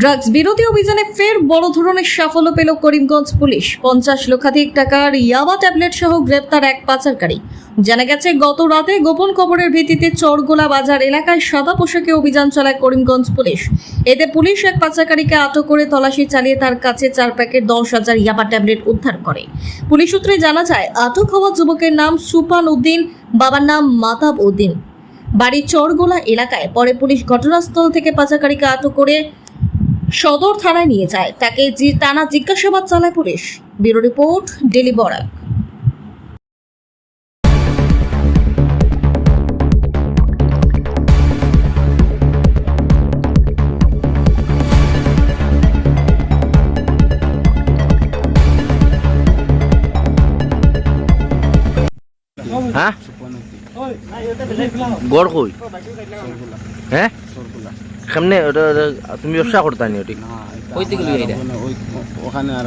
Drugs বিরোধী অভিযানে ফের বড় ধরনের সাফল্য পেল করিমগঞ্জ পুলিশ। পঞ্চাশ লক্ষাধিক টাকার ইয়াবা ট্যাবলেট সহ গ্রেপ্তার এক পাচারকারী। জানা গেছে, গত রাতে গোপন খবরের ভিত্তিতে চরগোলা বাজার এলাকায় সাদা পোশাকে অভিযান চালায় করিমগঞ্জ পুলিশ। এতে পুলিশ এক পাচারকারীকে আটক করে তল্লাশি চালিয়ে তার কাছে চার প্যাকেট দশ হাজার ইয়াবা ট্যাবলেট উদ্ধার করে। পুলিশ সূত্রে জানা যায়, আটক হওয়া যুবকের নাম সুপান উদ্দিন, বাবার নাম মাতাব উদ্দিন। বাড়ি চরগোলা এলাকায় পরে পুলিশ ঘটনাস্থল থেকে পাচারকারীকে আটক করে সদর থানায় নিয়ে যায়। তাকে টানা জিজ্ঞাসাবাদ চালায় police. Bureau report Daily Barak. হ্যাঁ? গড় কই? হ্যাঁ কেমনে ওটা তুমি ব্যবসা করতা নি ওটি? ওই দিকে ওখানে আর